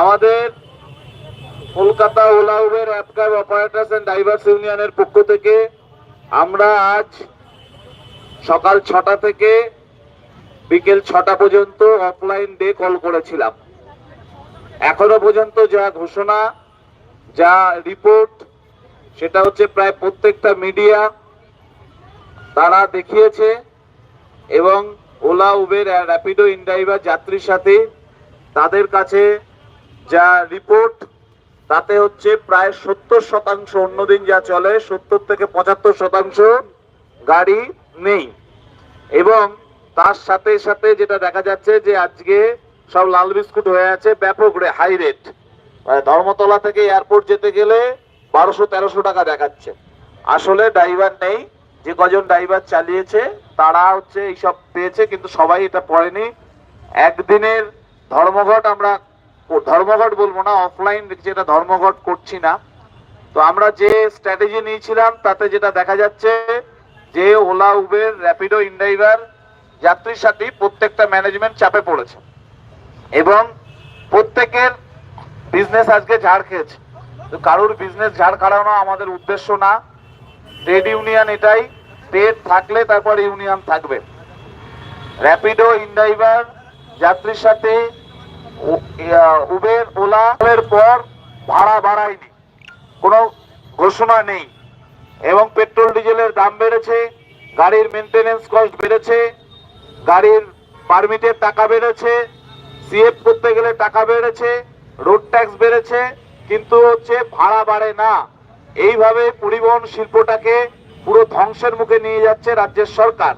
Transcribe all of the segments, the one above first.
আমাদের Kolkata Ola Uber app cab operators and drivers ইউনিয়নের পক্ষ থেকে আমরা আজ সকাল ছটা থেকে বিকেল ছটা পর্যন্ত অফলাইন ডে কল করেছিলাম। এখনও পর্যন্ত যা ঘোষণা, যা রিপোর্ট, সেটা হচ্ছে প্রায় প্রত্যেকটা মিডিয়া তারা দেখিয়েছে এবং ওলা উবের র্যাপিডো ইনড্রাইভার যাত্রীর সাথে তাদের কাছে যা রিপোর্ট তাতে হচ্ছে প্রায় সত্তর শতাংশ অন্যদিন যা চলে, সত্তর থেকে পঁচাত্তর শতাংশ গাড়ি নেই। এবং তার সাথে সাথে যেটা দেখা যাচ্ছে যে আজকে সব লাল বিস্কুট হয়ে আছে ব্যাপক রে হাই রেট ধর্মতলা থেকে এয়ারপোর্ট যেতে গেলে বারোশো তেরোশো টাকা দেখাচ্ছে। আসলে ড্রাইভার নেই, যে কজন ড্রাইভার চালিয়েছে, তারা হচ্ছে এইসব পেয়েছে, কিন্তু সবাই এটা পড়েনি। একদিনের ধর্মঘট আমরা ধর্মঘট বলব না অফলাইন যেটা ধর্মঘট করছি না। তো আমরা যে স্ট্র্যাটেজি নিয়েছিলাম, তাতে যেটা দেখা যাচ্ছে যে ওলা, উবের র্যাপিডো ইনড্রাইভার যাত্রীর সাথে প্রত্যেকটা ম্যানেজমেন্ট চাপে পড়েছে। এবং প্রত্যেকের বিজনেস আজকে ঝাড় খেয়েছে। তো কারোর বিজনেস ঝাড় খাড়ানো আমাদের উদ্দেশ্য না। ট্রেড ইউনিয়ন এটাই ট্রেড থাকলে তারপর ইউনিয়ন থাকবে। র্যাপিডো ইনড্রাইভার যাত্রীর সাথে উবের ওলা এর পর ভাড়া বাড়ায়নি। কোনো ঘোষণা নেই। এবং পেট্রোল, ডিজেলের দাম বেড়েছে, গাড়ির মেনটেনেন্স কস্ট বেড়েছে, গাড়ির পারমিটের টাকা বেড়েছে সিএফ করতে গেলে টাকা বেড়েছে রোড ট্যাক্স বেড়েছে, কিন্তু হচ্ছে ভাড়া বাড়ে না। এইভাবে পরিবহন শিল্পটাকে পুরো ধ্বংসের মুখে নিয়ে যাচ্ছে রাজ্যের সরকার।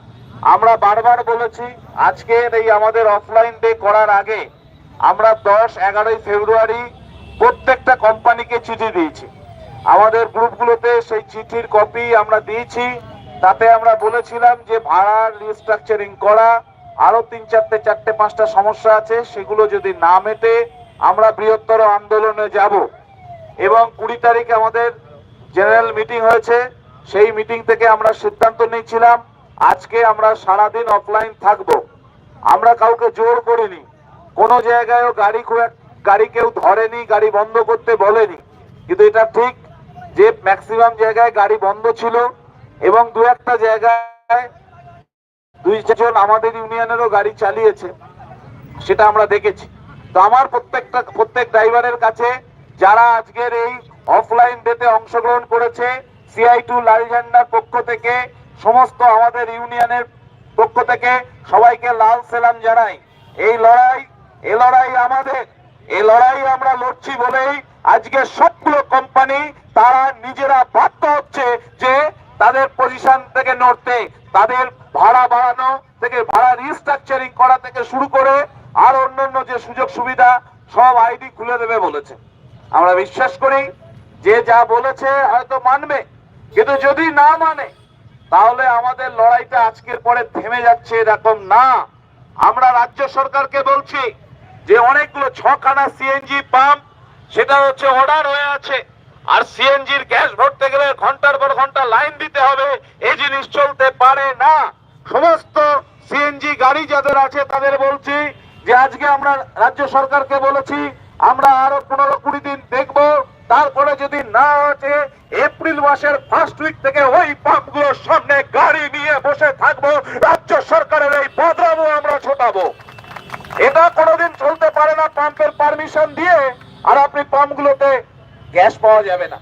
আমরা বারবার বলেছি, আজকের এই আমাদের অফলাইন ডে করার আগে আমরা দশ, এগারোই ফেব্রুয়ারি প্রত্যেকটা কোম্পানিকে চিঠি দিয়েছি। আমাদের গ্রুপগুলোতে সেই চিঠির কপি আমরা দিয়েছি। তাতে আমরা বলেছিলাম যে ভাড়ার রিস্ট্রাকচারিং করা আরও তিন চারটে চারটে, পাঁচটা সমস্যা আছে, সেগুলো যদি না মেটে আমরা বৃহত্তর আন্দোলনে যাব। এবং কুড়ি তারিখে আমাদের জেনারেল মিটিং হয়েছে। সেই মিটিং থেকে আমরা সিদ্ধান্ত নিয়েছিলাম, আজকে আমরা সারাদিন অফলাইন থাকব। আমরা কাউকে জোর করিনি। কোনো জায়গায়ও গাড়ি গাড়ি কেউ ধরেনি, গাড়ি বন্ধ করতে বলেনি। কিন্তু এটা ঠিক যে ম্যাক্সিমাম জায়গায় গাড়ি বন্ধ ছিল এবং দু একটা জায়গায় দুই চারজন আমাদের ইউনিয়নেরও গাড়ি চালিয়েছে, সেটা আমরা দেখেছি। তো আমার প্রত্যেকটা, প্রত্যেক ড্রাইভারের কাছে যারা আজকের এই অফলাইন ডেতে অংশগ্রহণ করেছে সিআই টু লাল ঝান্ডার পক্ষ থেকে, সমস্ত আমাদের ইউনিয়নের পক্ষ থেকে সবাইকে লাল সেলাম জানাই। এই লড়াই এ লড়াই আমাদের, এ লড়াই আমরা লড়ছি বলেই আজকে সবগুলো কোম্পানি তারা নিজেরা বাধ্য হচ্ছে যে তাদের পজিশন থেকে নড়তে তাদের ভাড়া বাড়ানো থেকে, ভাড়া রিস্ট্রাকচারিং করা থেকে শুরু করে আর অন্যান্য যে সুযোগ সুবিধা সব আইডি খুলে দেবে বলেছে। আমরা বিশ্বাস করি যে যা বলেছে হয়তো মানবে, কিন্তু যদি না মানে তাহলে আমাদের লড়াইটা আজকের পরে থেমে যাচ্ছে এরকম না। আমরা রাজ্য সরকারকে বলছি যে অনেকগুলো ছখানা সিএনজি পাম্প সেটা হচ্ছে অর্ডার হয়ে আছে। আর সিএনজির গ্যাস ভরতে গেলে ঘণ্টার পর ঘণ্টা লাইন দিতে হবে এই জিনিস চলতে পারে না। সমস্ত সিএনজি গাড়ি যাদের আছে, তাদের বলছি যে আজকে আমরা রাজ্য সরকারকে বলেছি, আমরা আরও পনেরো কুড়ি দিন দেখব। তারপরে যদি না আছে, এপ্রিল মাসের ফার্স্ট উইক থেকে ওই পাম্পগুলোর সামনে গাড়ি নিয়ে বসে থাকব। রাজ্য সরকারের এই বদরামও আমরা ছোটাবো। এটা কোনোদিন চলতে পারে না পাম্পের পারমিশন দিয়ে, আর আপনি পাম্পগুলোতে গ্যাস পাওয়া যাবে না।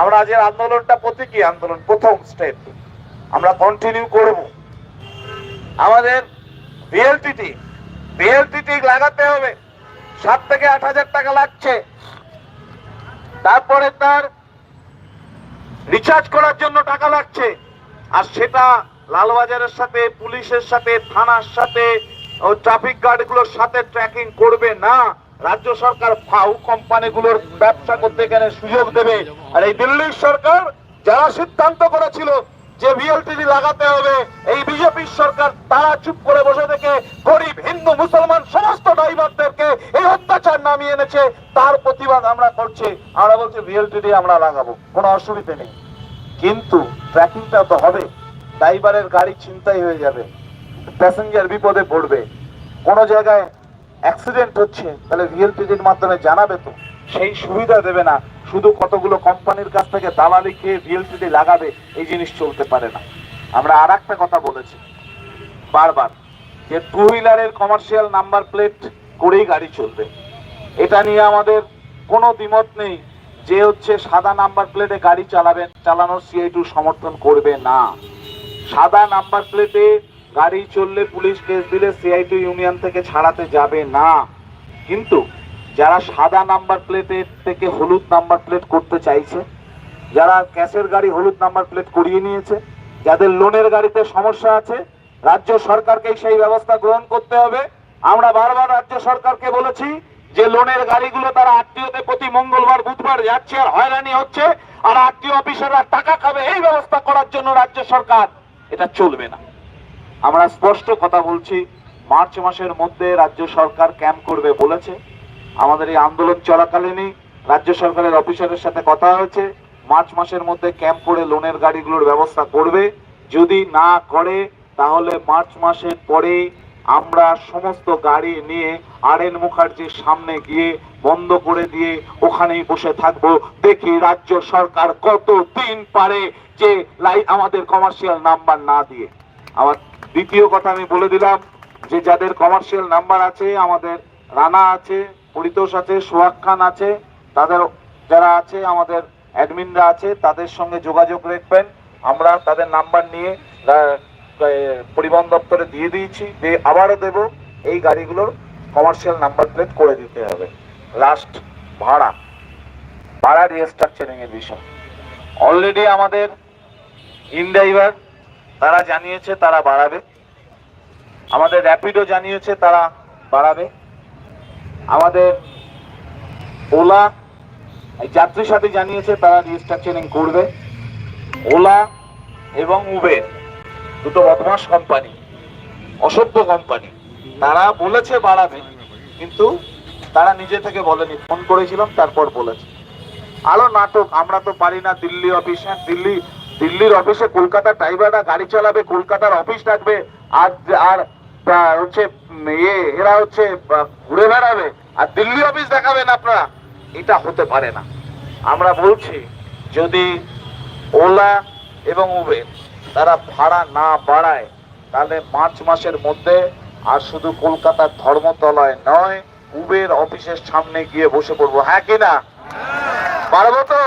আমরা আজের আন্দোলনটা প্রতীকী আন্দোলন? প্রথম স্টেপ আমরা কন্টিনিউ করব। আমাদের বিএলটিটি বিএলটিটি লাগাতে হবে। সাত থেকে আট হাজার টাকা লাগছে। তারপরে তার রিচার্জ করার জন্য টাকা লাগছে। আর সেটা লালবাজারের সাথে, পুলিশের সাথে, থানার সাথে ও ট্রাফিক গার্ডগুলোর সাথে ট্র্যাকিং করবে না। রাজ্য সরকার ফাউ কোম্পানিগুলোর ব্যবসা করতে গেলে সুযোগ দেবে। আর এই দিল্লির সরকার যারা সিদ্ধান্ত করেছিল যে ভিএলটিডি লাগাতে হবে, এই বিজেপির সরকার তারা চুপ করে বসে থেকে গরিব, হিন্দু, মুসলমান সমস্ত ড্রাইভারদেরকে এই অত্যাচার নামিয়ে এনেছে। তার প্রতিবাদ আমরা করছি। আমরা বলছি ভিএলটিডি আমরা লাগাবো। কোনো অসুবিধা নেই। কিন্তু ট্র্যাকিংটা তো হবে। ড্রাইভারের গাড়ি ছিনতাই হয়ে যাবে। প্যাসেঞ্জার বিপদে পড়বে। কোন জায়গায় অ্যাক্সিডেন্ট হচ্ছে, তাহলে রিয়েল ভিএলটিডির মাধ্যমে জানাবে তো। সেই সুবিধা দেবে না। শুধু কতগুলো কোম্পানির কাছ থেকে দালালি খেয়ে ভিএলটিডি লাগাবে, এই জিনিস চলতে পারে না। আমরা আর একটা কথা বলেছি। বারবার যে টু হুইলারের কমার্শিয়াল নাম্বার প্লেট করেই গাড়ি চলবে। এটা নিয়ে আমাদের কোনো দ্বিমত নেই যে হচ্ছে সাদা নাম্বার প্লেটে গাড়ি চালাবেন, চালানোর সিআই টু সমর্থন করবে না। সাদা নাম্বার প্লেটে গাড়ি চললে পুলিশ কেস দিলে সিআই টু ইউনিয়ন থেকে ছাড়াতে যাবে না। কিন্তু যারা সাদা নাম্বার প্লেটের থেকে হলুদ নাম্বার প্লেট করতে চাইছে, যারা ক্যাশের গাড়ি হলুদ নাম্বার প্লেট করিয়ে নিয়েছে, যাদের লোনের গাড়িতে সমস্যা আছে, রাজ্য সরকারকে সেই ব্যবস্থা গ্রহণ করতে হবে। আমরা বারবার রাজ্য সরকারকে বলেছি যে লোনের গাড়িগুলো তারা আত্মীয়তে প্রতি মঙ্গলবার, বুধবার যাচ্ছে আর হয়রানি হচ্ছে, আর আত্মীয় অফিসাররা টাকা খাবে, এই ব্যবস্থা করার জন্য রাজ্য সরকার। এটা চলবে না। আমরা স্পষ্ট কথা বলছি, মার্চ মাসের মধ্যে রাজ্য সরকার ক্যাম্প করবে বলেছে। আমাদের এই আন্দোলন চলাকালীনই রাজ্য সরকারের অফিসারের সাথে কথা হয়েছে, মার্চ মাসের মধ্যে ক্যাম্প করে লোনের গাড়িগুলোর ব্যবস্থা করবে। যদি না করে, তাহলে মার্চ মাসের পরেই আমরা সমস্ত গাড়ি নিয়ে আর এন মুখার্জির সামনে গিয়ে বন্ধ করে দিয়ে ওখানেই বসে থাকব। দেখি রাজ্য সরকার কত দিন পারে যে লাই আমাদের কমার্শিয়াল নাম্বার না দিয়ে। আমার দ্বিতীয় কথা আমি বলে দিলাম যে যাদের কমার্শিয়াল নাম্বার আছে, আমাদের রানা আছে, পরিতোষ আছে, সোহাগ খান আছে, তাদের যারা আছে, আমাদের অ্যাডমিনরা আছে, তাদের সঙ্গে যোগাযোগ রাখবেন। আমরা তাদের নাম্বার নিয়ে পরিবহন দপ্তরে দিয়ে দিয়েছি, দিয়ে আবারও দেব। এই গাড়িগুলোর কমার্শিয়াল নাম্বার প্লেট করে দিতে হবে। লাস্ট ভাড়া। ভাড়া রিস্ট্রাকচারিং এর বিষয়। অলরেডি আমাদের ইনড্রাইভার তারা জানিয়েছে তারা বাড়াবে। আমাদের র্যাপিডো জানিয়েছে তারা বাড়াবে। আমাদের ওলা এই যাত্রী সাথী জানিয়েছে তারা রিস্ট্রাকচারিং করবে। ওলা এবং উবের দুটো বদমাস কোম্পানি অসভ্য কোম্পানি তারা বলেছে বাড়াবে, কিন্তু তারা নিজে থেকে বলেনি। ফোন করেছিলাম, তারপর বলেছে। আরও নাটক, আমরা তো পারি না দিল্লি অফিস দিল্লি দিল্লির অফিসে কলকাতার ড্রাইভাররা গাড়ি চালাবে, কলকাতার অফিস থাকবে আর আর হচ্ছে এরা হচ্ছে ঘুরে বেড়াবে, আর দিল্লি অফিস দেখাবেন আপনারা। এটা হতে পারে না। আমরা বলছি, যদি ওলা এবং উবের তারা ভাড়া না বাড়ায়, তাহলে মার্চ মাসের মধ্যে আর শুধু কলকাতার ধর্মতলায় নয়, উবের অফিসের সামনে গিয়ে বসে পড়ব। হ্যাঁ কিনা পারব তো?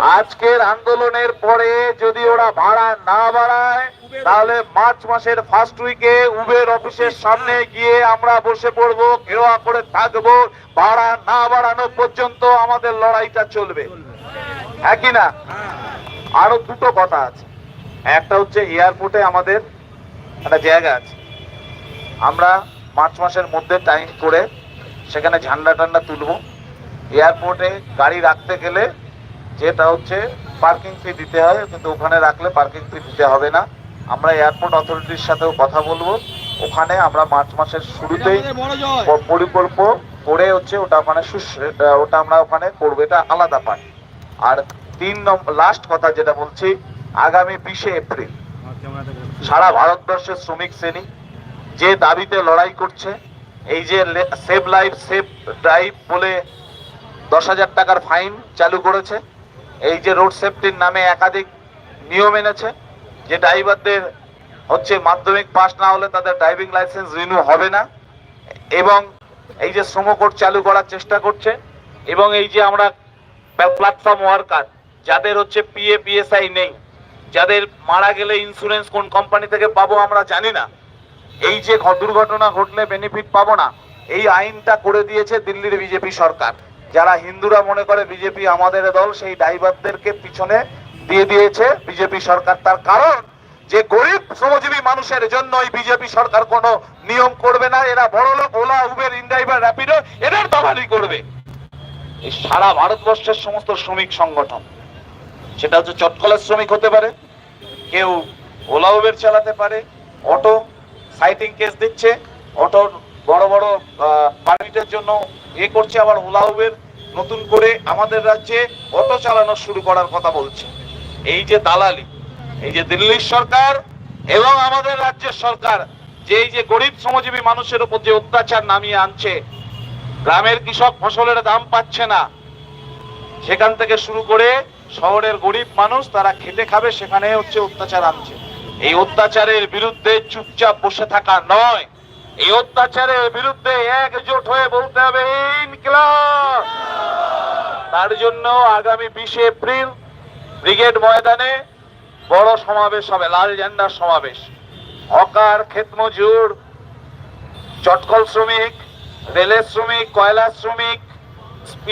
আজকের আন্দোলনের পরে যদি ওরা ভাড়া না বাড়ায়, তাহলে মার্চ মাসের ফার্স্ট উইকে উবের অফিসের সামনে গিয়ে আমরা বসে পড়ব কেওয়া করে থাকব, ভাড়া না বাড়ানো পর্যন্ত আমাদের লড়াইটা চলবে। হ্যাঁ কি না? আরও দুটো কথা আছে। একটা হচ্ছে এয়ারপোর্টে আমাদের একটা জায়গা আছে। আমরা মার্চ মাসের মধ্যে টাইম করে সেখানে ঝান্ডা টান্ডা তুলবো। এয়ারপোর্টে গাড়ি রাখতে গেলে যেটা হচ্ছে পার্কিং ফি দিতে হয় কিন্তু ওখানে রাখলে পার্কিং ফি দিতে হবে না। আমরা এয়ারপোর্ট অথরিটির সাথেও কথা বলব। ওখানে আমরা মার্চ মাসের শুরুতেই পরিকল্প করে হচ্ছে ওটা ওখানে ওটা আমরা ওখানে করব এটা আলাদা পাই আর তিন নম্বর লাস্ট কথা যেটা বলছি আগামী বিশে এপ্রিল সারা ভারতবর্ষের শ্রমিক শ্রেণি যে দাবিতে লড়াই করছে এই যে সেভ লাইফ সেভ ড্রাইভ বলে দশ হাজার টাকার ফাইন চালু করেছে এই যে রোড সেফটির নামে একাধিক নিয়ম এনেছে, যে ড্রাইভারদের হচ্ছে মাধ্যমিক পাস না হলে তাদের ড্রাইভিং লাইসেন্স রিনিউ হবে না। এবং এই যে শ্রম কোড চালু করার চেষ্টা করছে, এবং এই যে আমরা প্ল্যাটফর্ম ওয়ার্কার যাদের হচ্ছে পিএ পিএসআই নেই, যাদের মারা গেলে ইন্স্যুরেন্স কোন কোম্পানি থেকে পাবো আমরা জানি না। এই যে দুর্ঘটনা ঘটলে বেনিফিট পাবো না, এই আইনটা করে দিয়েছে দিল্লির বিজেপি সরকার। যারা হিন্দুরা মনে করে বিজেপি আমাদের দল, সেই ড্রাইভারদেরকে পিছনে দিয়ে দিয়েছে বিজেপি সরকার। তার কারণ যে গরিব শ্রমজীবী মানুষের জন্যই বিজেপি সরকার কোনো নিয়ম করবে না। এরা বড় লোক ওলা, উবের, ইনড্রাইভার, র্যাপিডো, এদের দাবালি করবে। এই সারা ভারতবর্ষের সমস্ত শ্রমিক সংগঠন, সেটা হচ্ছে চটকলের শ্রমিক হতে পারে, কেউ ওলা, উবের চালাতে পারে, অটো সাইটিং কেস দিচ্ছে, অটোর বড় বড় পারমিটের জন্য এ করছে আবার ওলা উবের, নতুন করে আমাদের রাজ্যে অটো চালানো শুরু করার কথা বলছে। এই যে দালালি, এই যে দিল্লির সরকার এবং আমাদের রাজ্যের সরকার, যে এই যে গরিব শ্রমজীবী মানুষের উপর যে অত্যাচার নামিয়ে আনছে, গ্রামের কৃষক ফসলের দাম পাচ্ছে না। সেখান থেকে শুরু করে শহরের গরিব মানুষ তারা খেতে খাবে, সেখানে হচ্ছে অত্যাচার আনছে। এই অত্যাচারের বিরুদ্ধে চুপচাপ বসে থাকা নয়। এই অত্যাচারের বিরুদ্ধে একজোট হয়ে বলতে হবে তার জন্য আগামী বিশে এপ্রিল ব্রিগেড ময়দানে বড় সমাবেশ হবে, লাল ঝান্ডার সমাবেশ। হকার ক্ষেতমজুর চটকল শ্রমিক, রেলের শ্রমিক, কয়লা শ্রমিক,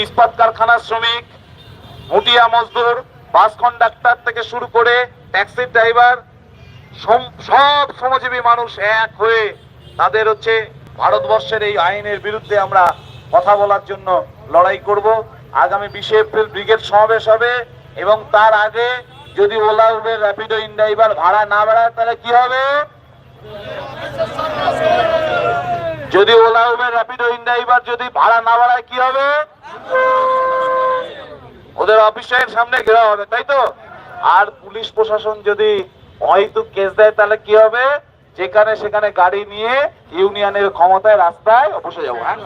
ইস্পাত কারখানার শ্রমিক, মুটিয়া মজদুর, বাস কন্ডাক্টর থেকে শুরু করে ট্যাক্সি ড্রাইভার সব শ্রমজীবী মানুষ এক হয়ে তাদের হচ্ছে ভারতবর্ষের এই আইনের বিরুদ্ধে আমরা কথা বলার জন্য লড়াই করব। আগামী বিশে এপ্রিল ব্রিগেড সমাবেশ হবে এবং তার আগে যদি ওলা উবের র্যাপিডো ইনড্রাইভার ভাড়া না বাড়ায়, তাহলে কি হবে? যদি ওলা উবের র্যাপিডো ইনড্রাইভার যদি ভাড়া না বাড়ায়, কি হবে? ওদের অফিসের সামনে ঘেরাও হবে, তাই তো? আর পুলিশ প্রশাসন যদি হয়তো কেস দেয়, তাহলে কি হবে? যেখানে সেখানে গাড়ি নিয়ে ইউনিয়নের ক্ষমতায় রাস্তায় বসে যাব হ্যাঁ?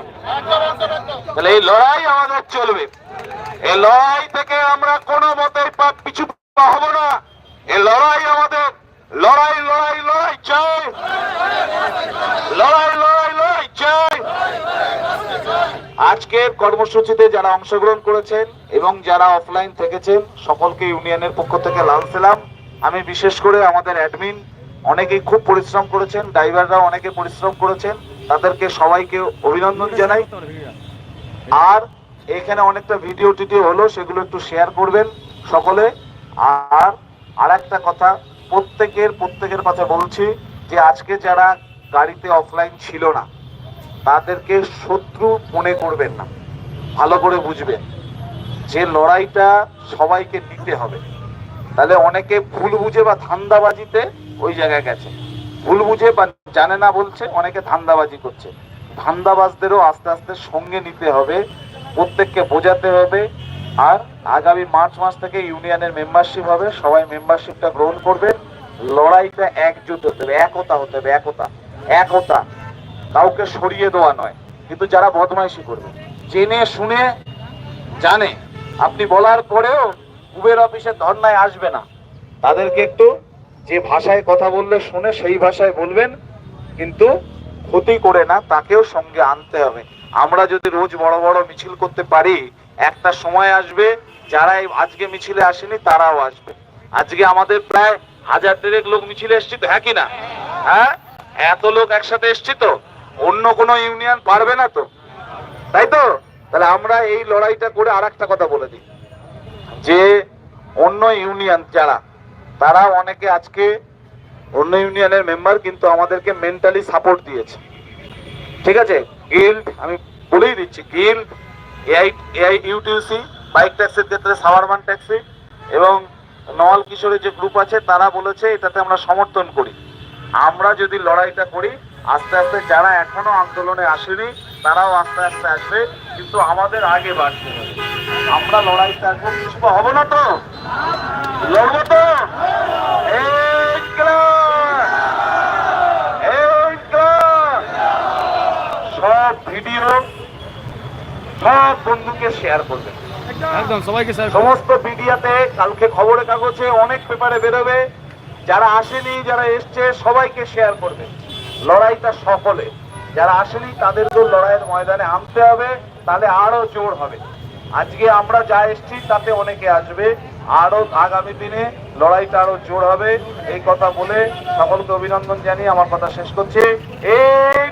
তাহলে এই লড়াই আমাদের চলবে। এই লড়াই থেকে আমরা কোনো মতে পিছু হব না। এই লড়াই আমাদের। লড়াই লড়াই লড়াই চাই। লড়াই লড়াই লড়াই চাই। আজকের কর্মসূচিতে যারা অংশগ্রহণ করেছেন এবং যারা অফলাইন থেকেছেন, সকলকে ইউনিয়নের পক্ষ থেকে লাল আমি বিশেষ করে আমাদের অ্যাডমিন অনেকেই খুব পরিশ্রম করেছেন ড্রাইভাররা অনেকে পরিশ্রম করেছেন। তাদেরকে সবাইকে অভিনন্দন জানাই। আর এখানে অনেকটা ভিডিও টিডিও হলো, সেগুলো একটু শেয়ার করবেন সকলে। আর আর একটা কথা, প্রত্যেকের প্রত্যেকের কথা বলছি যে আজকে যারা গাড়িতে অফলাইন ছিল না, তাদেরকে শত্রু মনে করবেন না। ভালো করে বুঝবেন, যে লড়াইটা সবাইকে নিতে হবে। তাহলে অনেকে ভুল বুঝে বা ধান্দাবাজিতে ওই জায়গায় গেছে। ভুল বুঝে বা জানে না বলছে, অনেকে ধান্দাবাজি করছে। ধান্দাবাজদেরও আস্তে আস্তে সঙ্গে নিতে হবে, প্রত্যেককে বোঝাতে হবে, আর আগামী মার্চ মাস থেকে ইউনিয়নের মেম্বারশিপ হবে, সবাই মেম্বারশিপটা গ্রহণ করবে। লড়াইটা একজুট হতে হবে, একতা হতে হবে, একতা একতা। কাউকে সরিয়ে দেওয়া নয়, কিন্তু যারা বদমাইশি করবে। জেনে শুনে জানে। আপনি বলার পরেও উবের অফিসে ধর্নায় আসবে না। তাদেরকে একটু যে ভাষায় কথা বললে শুনে সেই ভাষায় বলবেন, কিন্তু ক্ষতি করে না, তাকেও সঙ্গে আনতে হবে। আমরা যদি রোজ বড় বড় মিছিল করতে পারি, একটা সময় আসবে, যারা আজকে মিছিলে আসেনি, তারাও আসবে। আজকে আমাদের প্রায় হাজার দেড়েক লোক মিছিলে এসছি তো হ্যাঁ কি না? হ্যাঁ? এত লোক একসাথে এসছি তো, অন্য কোনো ইউনিয়ন পারবে না তো। তাই তো? তাহলে আমরা এই লড়াইটা করে আর কথা বলে দিই। যে অন্য ইউনিয়ন যারা তারা অনেকে আজকে অন্য ইউনিয়নের মেম্বার কিন্তু আমাদেরকে মেন্টালি সাপোর্ট দিয়েছে। ঠিক আছে? গিল্ড আমি বলেই দিচ্ছি guild AI AI UTUC bike ট্যাক্সির ক্ষেত্রে সাওয়ারমান ট্যাক্সি এবং নওয়াল কিশোরের যে গ্রুপ আছে, তারা বলেছে এটাতে আমরা সমর্থন করি। আমরা যদি লড়াইটা করি, আস্তে আস্তে যারা এখনও আন্দোলনে আসেনি তারাও আস্তে আস্তে আসবে কিন্তু আমাদের আগে বাড়তে হবে। আমরা লড়াইতে আসব কিছু হব না তো? লড়বো তো! সব ভিডিও সব বন্ধুকে শেয়ার করবেন একদম সবাইকে সমস্ত মিডিয়াতে কালকে খবরের কাগজে অনেক পেপারে বেরোবে। যারা আসেনি যারা এসছে সবাইকে শেয়ার করবে। লড়াইটা সকলে যারা আসেনি তাদেরকেও লড়াইয়ের ময়দানে আনতে হবে, তাহলে আরও জোর হবে। আজকে আমরা যা এসছি, তাতে অনেকে আসবে। আরও আগামী দিনে লড়াইটা আরও জোর হবে। এই কথা বলে সকলকে অভিনন্দন জানিয়ে আমার কথা শেষ করছে। এই